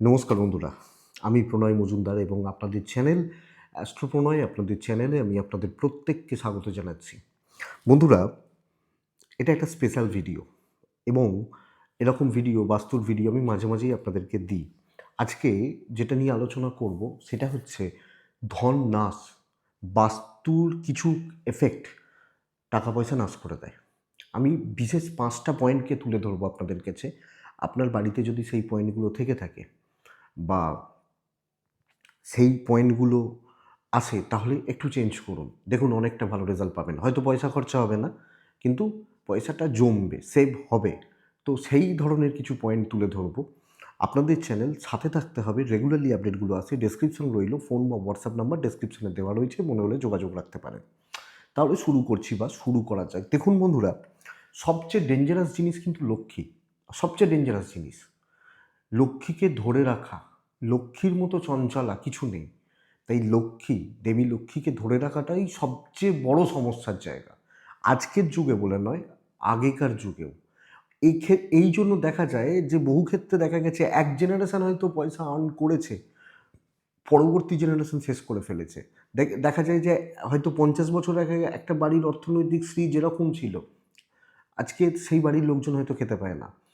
নমস্কার বন্ধুরা, আমি প্রণয় মজুমদার এবং আপনাদের চ্যানেল অ্যাস্ট্রো প্রণয় আপনাদের চ্যানেলে আমি আপনাদের প্রত্যেককে স্বাগত জানাচ্ছি। বন্ধুরা, এটা একটা স্পেশাল ভিডিও এবং এরকম ভিডিও, বাস্তুর ভিডিও আমি মাঝে মাঝেই আপনাদেরকে দিই। আজকে যেটা নিয়ে আলোচনা করব সেটা হচ্ছে ধন নাশ, বাস্তুর কিছু এফেক্ট টাকা পয়সা নাশ করে দেয়। আমি বিশেষ পাঁচটা পয়েন্টকে তুলে ধরবো আপনাদের কাছে। আপনার বাড়িতে যদি সেই পয়েন্টগুলো থেকে থাকে বা সেই পয়েন্টগুলো আসে, তাহলে একটু চেঞ্জ করুন। দেখুন অনেকটা ভালো রেজাল্ট পাবেন। হয়তো পয়সা খরচা হবে না, কিন্তু পয়সাটা জমবে সেভ হবে। তো সেই ধরনের কিছু পয়েন্ট তুলে ধরবো। আপনাদের চ্যানেল সাথে থাকতে হবে রেগুলারলি আপডেটগুলো আসে ডেসক্রিপশন রইল ফোন বা হোয়াটসঅ্যাপ নাম্বার ডেসক্রিপশনে দেওয়া রয়েছে, মনে হলে যোগাযোগ রাখতে পারেন। তাহলে শুরু করছি বা শুরু করা যাক। দেখুন বন্ধুরা, সবচেয়ে ডেঞ্জারাস জিনিস কিন্তু লক্ষ্মী, সবচেয়ে ডেঞ্জারাস জিনিস। লক্ষ্মীকে ধরে রাখা, লক্ষ্মীর মতো চঞ্চলা কিছু নেই। তাই লক্ষ্মী, দেবী লক্ষ্মীকে ধরে রাখাটাই সবচেয়ে বড় সমস্যার জায়গা। আজকের যুগে বলে নয়, আগেকার যুগেও। এই এই জন্য দেখা যায় যে বহু ক্ষেত্রে দেখা গেছে, এক জেনারেশন হয়তো পয়সা আর্ন করেছে, পরবর্তী জেনারেশন শেষ করে ফেলেছে। দেখ- দেখা যায় যে হয়তো পঞ্চাশ বছর আগে একটা বাড়ির অর্থনৈতিক শ্রী যেরকম ছিল, আজকে সেই বাড়ির লোকজন হয়তো খেতে পায় না।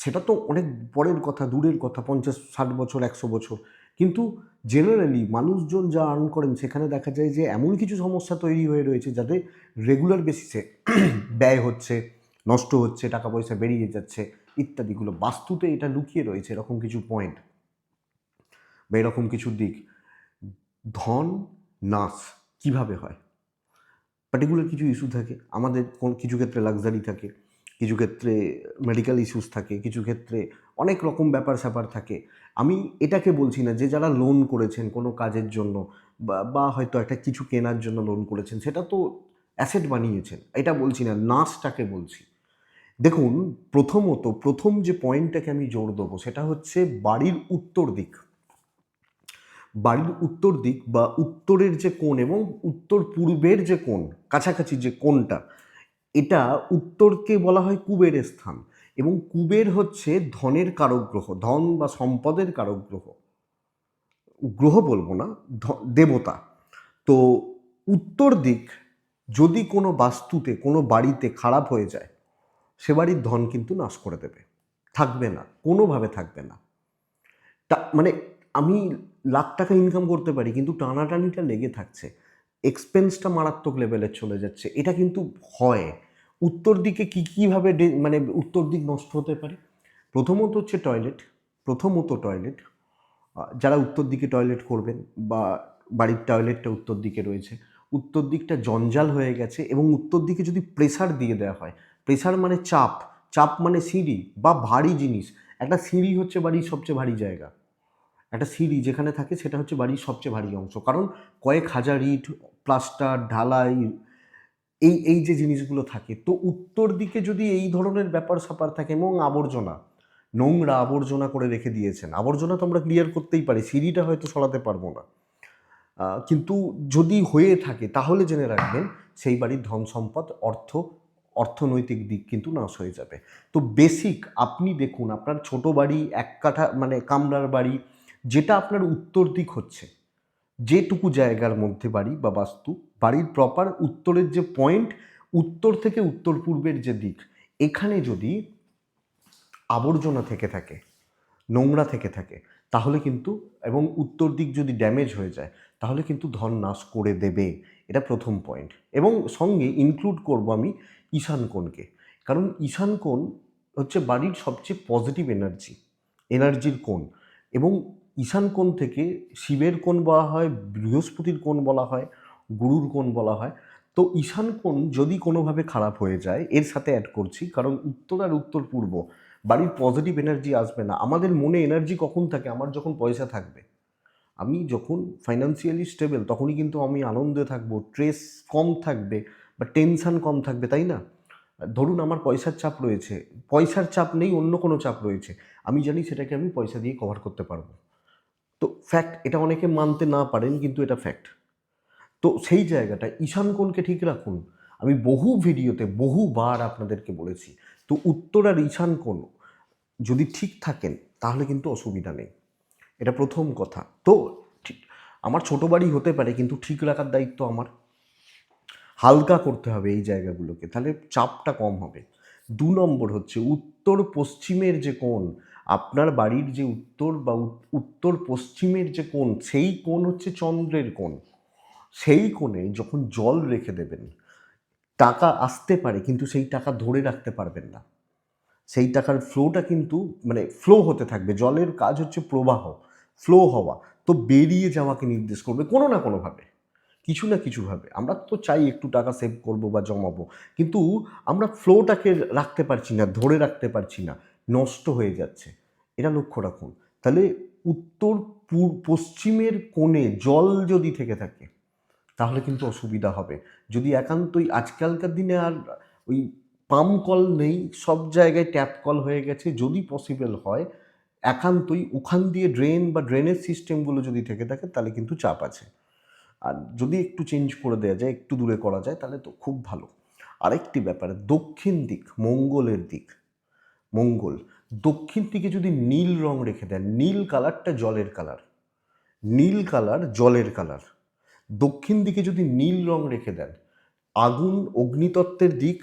সেটা তো অনেক পরের কথা, দূরের কথা, পঞ্চাশ, ষাট বছর, একশো বছর। কিন্তু জেনারেলি মানুষজন যা আর্ন করেন, সেখানে দেখা যায় যে এমন কিছু সমস্যা তৈরি হয়ে রয়েছে যাতে রেগুলার বেসিসে ব্যয় হচ্ছে, নষ্ট হচ্ছে টাকা পয়সা বেরিয়ে যাচ্ছে, ইত্যাদিগুলো। বাস্তুতে এটা লুকিয়ে রয়েছে এরকম কিছু পয়েন্ট বা এরকম কিছু দিক। ধন, নাশ কীভাবে হয়? পার্টিকুলার কিছু ইস্যু থাকে। আমাদের কোন কিছু ক্ষেত্রে লাক্সারি থাকে। কিছু ক্ষেত্রে মেডিকেল ইস্যুস থাকে, কিছু ক্ষেত্রে অনেক রকম ব্যাপার স্যাপার থাকে। আমি এটাকে বলছি না যে যারা লোন করেছেন কোনো কাজের জন্য বা হয়তো একটা কিছু কেনার জন্য লোন করেছেন, সেটা তো অ্যাসেট বানিয়েছেন। এটা বলছি না, নার্সটাকে বলছি। দেখুন, প্রথমত প্রথম যে পয়েন্টটাকে আমি জোর দেবো সেটা হচ্ছে বাড়ির উত্তর দিক। বাড়ির উত্তর দিক বা উত্তরের যে কোণ এবং উত্তর পূর্বের যে কোণ, কাছাকাছি যে কোণটা এটা উত্তরকে বলা হয় কুবের স্থান এবং কুবের হচ্ছে ধনের কারক গ্রহ ধন বা সম্পদের কারক গ্রহ গ্রহ বলব না দেবতা। তো উত্তর দিক যদি কোনো বাস্তুতে, কোনো বাড়িতে খারাপ হয়ে যায়, সে বাড়ির ধন কিন্তু নাশ করে দেবে। থাকবে না, কোনোভাবে থাকবে না। তা মানে আমি লাখ টাকা ইনকাম করতে পারি, কিন্তু টানাটানিটা লেগে থাকছে। এক্সপেন্সটা মারাত্মক লেভেলে চলে যাচ্ছে। এটা কিন্তু হয়। উত্তর দিকে কী কীভাবে মানে উত্তর দিক নষ্ট হতে পারে? প্রথমত হচ্ছে টয়লেট প্রথমত টয়লেট যারা উত্তর দিকে টয়লেট করবেন বা বাড়ির টয়লেটটা উত্তর দিকে রয়েছে, উত্তর দিকটা জঞ্জাল হয়ে গেছে এবং উত্তর দিকে যদি প্রেসার দিয়ে দেওয়া হয় প্রেসার মানে চাপ চাপ মানে সিঁড়ি বা ভারী জিনিস। একটা সিঁড়ি হচ্ছে বাড়ির সবচেয়ে ভারী জায়গা। একটা সিঁড়ি যেখানে থাকে সেটা হচ্ছে বাড়ির সবচেয়ে ভারী অংশ। কারণ কয়েক হাজার ইট, প্লাস্টার, ঢালাই, এই এই যে জিনিসগুলো থাকে। তো উত্তর দিকে যদি এই ধরনের ব্যাপার স্যাপার থাকে এবং আবর্জনা, নোংরা আবর্জনা করে রেখে দিয়েছেন, আবর্জনা তো আমরা ক্লিয়ার করতেই পারি, সিঁড়িটা হয়তো সরাতে পারব না। কিন্তু যদি হয়ে থাকে, তাহলে জেনে রাখবেন, সেই বাড়ির ধন সম্পদ, অর্থ, অর্থনৈতিক দিক কিন্তু নাশ হয়ে যাবে। তো বেসিক আপনি দেখুন, আপনার ছোট বাড়ি, এক কাঠা মানে কামরার বাড়ি যেটা আপনার উত্তর দিক হচ্ছে। যেটুকু জায়গার মধ্যে বাড়ি বা বাস্তু, বাড়ির প্রপার উত্তরের যে পয়েন্ট উত্তর থেকে উত্তর পূর্বের যে দিক, এখানে যদি আবর্জনা থেকে থাকে, নোংরা থেকে থাকে, তাহলে কিন্তু, এবং উত্তর দিক যদি ড্যামেজ হয়ে যায়, তাহলে কিন্তু ধন নাশ করে দেবে। এটা প্রথম পয়েন্ট এবং সঙ্গে ইনক্লুড করব আমি ঈশান কোণকে। কারণ ঈশান কোণ হচ্ছে বাড়ির সবচেয়ে পজিটিভ এনার্জি এনার্জির কোণ। এবং ঈশান কোণ থেকে শিবের কোণ বলা হয়, বৃহস্পতির কোণ বলা হয়, গুরুর কোণ বলা হয়। তো ঈশান কোণ যদি কোনোভাবে খারাপ হয়ে যায়, এর সাথে অ্যাড করছি, কারণ উত্তর আর উত্তর পূর্ব, বাড়ির পজিটিভ এনার্জি আসবে না। আমাদের মনে এনার্জি কখন থাকে? আমার যখন পয়সা থাকবে। আমি যখন ফাইন্যান্সিয়ালি স্টেবল তখনই কিন্তু আমি আনন্দে থাকব স্ট্রেস কম থাকবে বা টেনশন কম থাকবে, তাই না? ধরুন আমার পয়সার চাপ রয়েছে। পয়সার চাপ নেই, অন্য কোনো চাপ রয়েছে। আমি জানি সেটাকে আমি পয়সা দিয়ে কভার করতে পারব। তো ফ্যাক্ট এটা অনেকে মানতে না পারেন, কিন্তু এটা ফ্যাক্ট তো সেই জায়গাটা ঈশান কোণকে ঠিক রাখুন। আমি বহু ভিডিওতে বহুবার আপনাদেরকে বলেছি, তো উত্তর আর ঈশান কোণ যদি ঠিক থাকেন, তাহলে কিন্তু অসুবিধা নেই। এটা প্রথম কথা। তো আমার ছোট বাড়ি হতে পারে, কিন্তু ঠিক রাখার দায়িত্ব আমার। হালকা করতে হবে এই জায়গাগুলোকে, তাহলে চাপটা কম হবে। দু নম্বর হচ্ছে উত্তর পশ্চিমের যে কোণ আপনার বাড়ির যে উত্তর বা উত্তর পশ্চিমের যে কোণ, সেই কোণ হচ্ছে চন্দ্রের কোণ। সেই কোণে যখন জল রেখে দেবেন, টাকা আসতে পারে কিন্তু সেই টাকা ধরে রাখতে পারবেন না। সেই টাকার ফ্লোটা কিন্তু মানে ফ্লো হতে থাকবে। জলের কাজ হচ্ছে প্রবাহ ফ্লো হওয়া। তো বেরিয়ে যাওয়াকে নির্দেশ করবে কোনো না কোনোভাবে। কিছু না কিছুভাবে। আমরা তো চাই একটু টাকা সেভ করব বা জমাবো। কিন্তু আমরা ফ্লোটাকে রাখতে পারছি না, ধরে রাখতে পারছি না। নষ্ট হয়ে যাচ্ছে। এটা লক্ষ্য রাখুন। তাহলে উত্তর পশ্চিমের কোণে জল যদি থেকে থাকে, তাহলে কিন্তু অসুবিধা হবে। যদি একান্তই আজকালকার দিনে আর ওই পাম কল নেই, সব জায়গায় ট্যাপ কল হয়ে গেছে, যদি পসিবল হয়, একান্তই ওখান দিয়ে ড্রেন বা ড্রেনেজ সিস্টেমগুলো যদি থেকে থাকে, তাহলে কিন্তু চাপ আছে। আর যদি একটু চেঞ্জ করে দেওয়া যায়, একটু দূরে করা যায়, তাহলে তো খুব ভালো। আরেকটি ব্যাপার, দক্ষিণ দিক, মঙ্গলের দিক। মঙ্গল দক্ষিণ দিকে যদি নীল রং রেখে দেন, নীল কালারটা জলের কালার, নীল কালার জলের কালার। দক্ষিণ দিকে যদি নীল রং রেখে দেন, আগুন অগ্নিতত্ত্বের দিক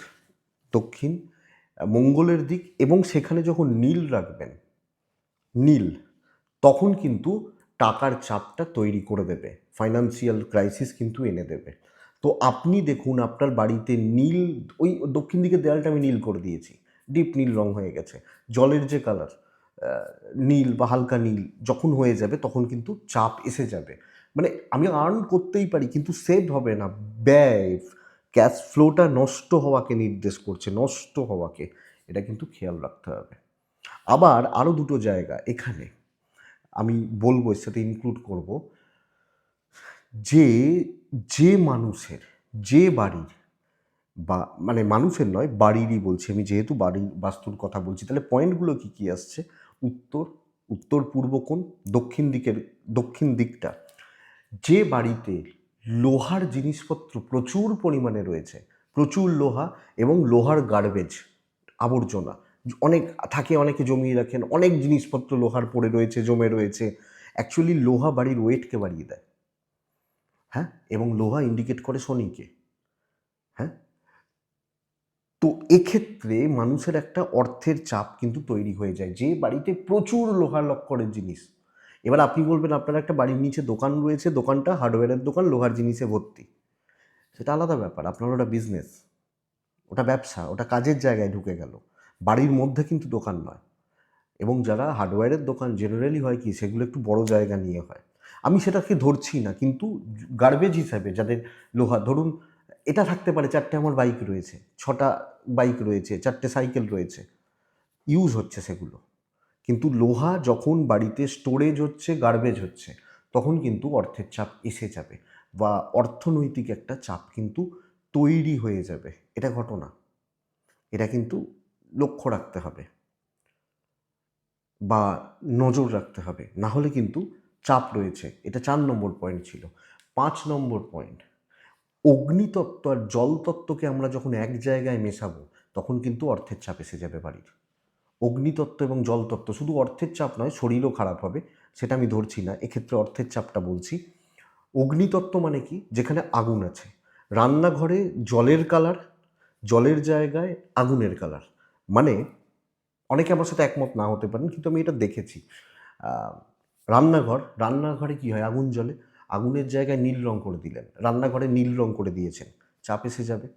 দক্ষিণ, মঙ্গলের দিক এবং সেখানে যখন নীল রাখবেন, নীল, তখন কিন্তু টাকার চাপটা তৈরি করে দেবে ফাইনান্সিয়াল ক্রাইসিস কিন্তু এনে দেবে। তো আপনি দেখুন, আপনার বাড়িতে নীল, ওই দক্ষিণ দিকে দেয়ালটা আমি নীল করে দিয়েছি। ডিপ নীল রং হয়ে গেছে। জলের যে কালার নীল বা হালকা নীল যখন হয়ে যাবে তখন কিন্তু চাপ এসে যাবে। মানে আমি আর্ন করতেই পারি কিন্তু সেভ হবে না। ব্যয় ক্যাশ ফ্লোটা নষ্ট হওয়াকে নির্দেশ করছে, নষ্ট হওয়াকে। এটা কিন্তু খেয়াল রাখতে হবে। আবার আরও দুটো জায়গা এখানে আমি বলব, এর সাথে ইনক্লুড করব। যে যে মানুষের, যে বাড়ির বা মানে মানুষের নয়, বাড়িরই বলছি আমি, যেহেতু বাড়ির বাস্তুর কথা বলছি, তাহলে পয়েন্টগুলো কি কি আসছে? উত্তর উত্তর পূর্ব কোণ, দক্ষিণ দিকের, দক্ষিণ দিকটা। যে বাড়িতে লোহার জিনিসপত্র প্রচুর পরিমাণে রয়েছে, প্রচুর লোহা এবং লোহার গার্বেজ আবর্জনা, অনেক, থাকে অনেকে জমিয়ে রাখেন, অনেক জিনিসপত্র লোহার পড়ে রয়েছে, জমে রয়েছে অ্যাকচুয়ালি লোহা বাড়ির ওয়েটকে বাড়িয়ে দেয়। হ্যাঁ? এবং লোহা ইন্ডিকেট করে শনিকে। তো এক্ষেত্রে মানুষের একটা অর্থের চাপ কিন্তু তৈরি হয়ে যায়। যে বাড়িতে প্রচুর লোহার লক্করের জিনিস। এবার আপনি বলবেন, আপনার একটা বাড়ির নিচে দোকান রয়েছে, দোকানটা হার্ডওয়্যারের দোকান, লোহার জিনিসে ভর্তি। সেটা আলাদা ব্যাপার, আপনার ওটা বিজনেস ওটা ব্যবসা, ওটা কাজের জায়গায় ঢুকে গেল। বাড়ির মধ্যে কিন্তু দোকান নয়। এবং যারা হার্ডওয়্যারের দোকান জেনারেলি হয় কি, সেগুলো একটু বড় জায়গা নিয়ে হয়। আমি সেটাকে ধরছি না, কিন্তু গার্বেজ হিসাবে যাদের লোহা, ধরুন এটা থাকতে পারে চারটে আমার বাইক রয়েছে, ছটা বাইক রয়েছে, চারটে সাইকেল রয়েছে ইউজ হচ্ছে সেগুলো। কিন্তু লোহা যখন বাড়িতে স্টোরেজ হচ্ছে গার্বেজ হচ্ছে, তখন কিন্তু অর্থের চাপ এসে যাবে বা অর্থনৈতিক একটা চাপ কিন্তু তৈরি হয়ে যাবে। এটা ঘটনা। এটা কিন্তু লক্ষ্য রাখতে হবে বা নজর রাখতে হবে। না হলে কিন্তু চাপ রয়েছে। এটা চার নম্বর পয়েন্ট ছিল। পাঁচ নম্বর পয়েন্ট অগ্নিতত্ত্ব আর জলতত্ত্বকে আমরা যখন এক জায়গায় মেশাবো, তখন কিন্তু অর্থের চাপ এসে যাবে বাড়ির। অগ্নিতত্ত্ব এবং জলতত্ত্ব শুধু অর্থের চাপ নয়, শরীরও খারাপ হবে, সেটা আমি ধরছি না, এক্ষেত্রে অর্থের চাপটা বলছি। অগ্নিতত্ত্ব মানে কি? যেখানে আগুন আছে। রান্নাঘরে জলের কালার, জলের জায়গায় আগুনের কালার। মানে অনেকে আমার সাথে একমত না হতে পারেন, কিন্তু আমি এটা দেখেছি। রান্নাঘর, রান্নাঘরে কি হয়? আগুন জ্বলে। আগুনের জায়গায় নীল রং করে দিলেন। রান্নাঘরে নীল রং করে দিয়েছেন। চাপ এসে যাবে,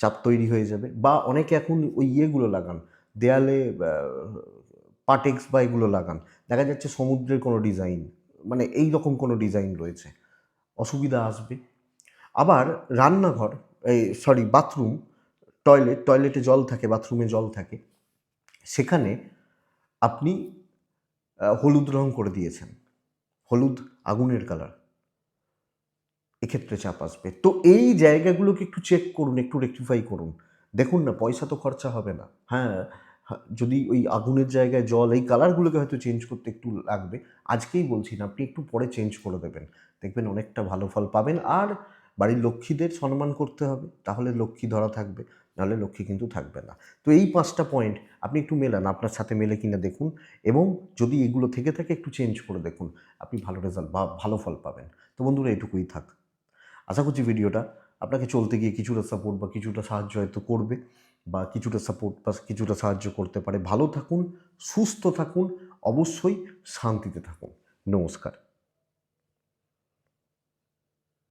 চাপ তৈরি হয়ে যাবে বা অনেকে এখন ওই ইয়েগুলো লাগান, দেয়ালে পাটেক্স বা এগুলো লাগান। দেখা যাচ্ছে সমুদ্রের কোনো ডিজাইন মানে এই রকম কোনো ডিজাইন রয়েছে। অসুবিধা আসবে। আবার রান্নাঘর, এই সরি, বাথরুম, টয়লেট, টয়লেটে জল থাকে, বাথরুমে জল থাকে, সেখানে আপনি হলুদ রং করে দিয়েছেন। হলুদ আগুনের কালার। এক্ষেত্রে চাপ আসবে। তো এই জায়গাগুলোকে একটু চেক করুন একটু রেকটিফাই করুন। দেখুন না পয়সা তো খরচা হবে না। হ্যাঁ হ্যাঁ, যদি ওই আগুনের জায়গায় জল এই কালারগুলোকে হয়তো চেঞ্জ করতে একটু লাগবে। আজকেই বলছি না আপনি একটু পরে চেঞ্জ করে দেবেন। দেখবেন অনেকটা ভালো ফল পাবেন। আর বাড়ির লক্ষ্মীদের সম্মান করতে হবে তাহলে লক্ষ্মী ধরা থাকবে নাহলে লক্ষ্মী কিন্তু থাকবে না। তো এই পাঁচটা পয়েন্ট আপনি একটু মেলান আপনার সাথে মেলে কিনা দেখুন। এবং যদি এগুলো থেকে থাকে একটু চেঞ্জ করে দেখুন আপনি ভালো রেজাল্ট বা ভালো ফল পাবেন। তো বন্ধুরা এটুকুই থাক। আশা করছি ভিডিওটা আপনাকে চলতে গিয়ে কিছুটা সাপোর্ট বা কিছুটা সাহায্য হয়তো করবে বা কিছুটা সাপোর্ট বা কিছুটা সাহায্য করতে পারে। ভালো থাকুন, সুস্থ থাকুন, অবশ্যই শান্তিতে থাকুন। নমস্কার।